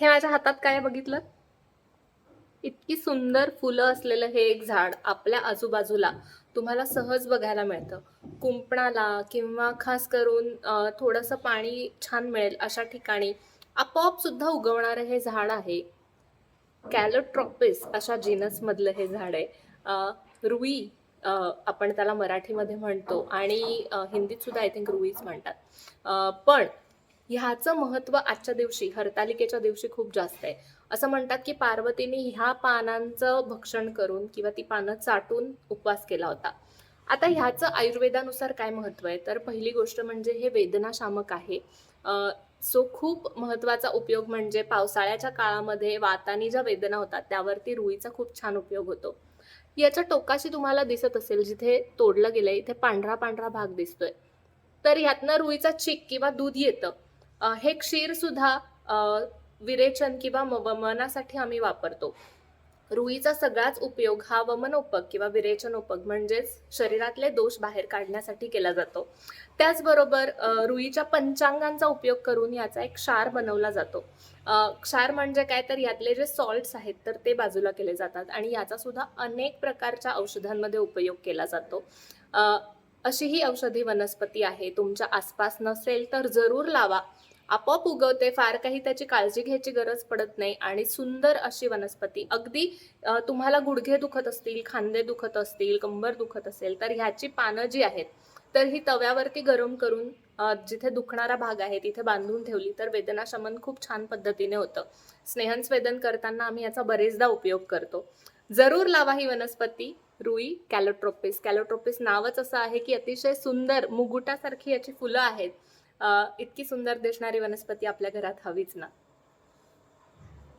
हे माझ्या हातात काय बघितलं? इतकी सुंदर फुलं असलेलं हे एक झाड आपल्या आजूबाजूला तुम्हाला सहज बघायला मिळतं. कुंपणाला किंवा खास करून थोडंसं पाणी छान मिळेल अशा ठिकाणी आपोआप सुद्धा उगवणारं हे झाड आहे. कॅलोट्रॉपिस अशा जीनसमधलं हे झाड आहे. रुई आपण त्याला मराठीमध्ये म्हणतो आणि हिंदीत सुद्धा आय थिंक रुईच म्हणतात. पण ह्याचं महत्त्व आजच्या दिवशी हरतालिकेच्या दिवशी खूप जास्त आहे. असं म्हणतात की पार्वतीने ह्या पानांचं भक्षण करून किंवा ती पानं चाटून उपवास केला होता. आता ह्याचं आयुर्वेदानुसार काय महत्त्व आहे? तर पहिली गोष्ट म्हणजे हे वेदनाशामक आहे. सो खूप महत्त्वाचा उपयोग म्हणजे पावसाळ्याच्या काळामध्ये वातानी ज्या वेदना होतात त्यावरती रुईचा खूप छान उपयोग होतो. याच्या टोकाशी तुम्हाला दिसत असेल जिथे तोडलं गेलंय इथे पांढरा पांढरा भाग दिसतोय. तर ह्यातनं रुईचा चिक किंवा दूध येतं. हे क्षीर सुद्धा विरेचन किंवा म- वमनासाठी आम्ही वापरतो. रुईचा सगळाच उपयोग हा वमनोपक किंवा विरेचनोपक म्हणजेच शरीरातले दोष बाहेर काढण्यासाठी केला जातो. त्याचबरोबर रुईच्या पंचांगांचा उपयोग करून याचा एक क्षार बनवला जातो. क्षार म्हणजे काय? तर यातले जे सॉल्ट्स आहेत तर ते बाजूला केले जातात आणि याचा सुद्धा अनेक प्रकारच्या औषधांमध्ये उपयोग केला जातो. अशी ही औषधी वनस्पती आहे. तुमच्या आसपास नसेल तर जरूर लावा. आपोआप उगवते फार काही त्याची काळजी घ्यायची गरज पडत नाही आणि सुंदर अशी वनस्पती. अगदी तुम्हाला गुडघे दुखत असतील खांदे दुखत असतील कंबर दुखत असेल तर ह्याची पानं जी आहेत तर ही तव्यावरती गरम करून जिथे दुखणारा भाग आहे तिथे बांधून ठेवली तर वेदना शमन खूप छान पद्धतीने होतं. स्नेहनस्वेदन करताना आम्ही याचा बरेचदा उपयोग करतो. जरूर लावा ही वनस्पती रुई कॅलोट्रोपिस. कॅलोट्रोपिस नावच असं आहे की अतिशय सुंदर मुगुटासारखी याची फुलं आहेत. इतकी सुंदर दिसणारी वनस्पती आपल्या घरात हवीच ना.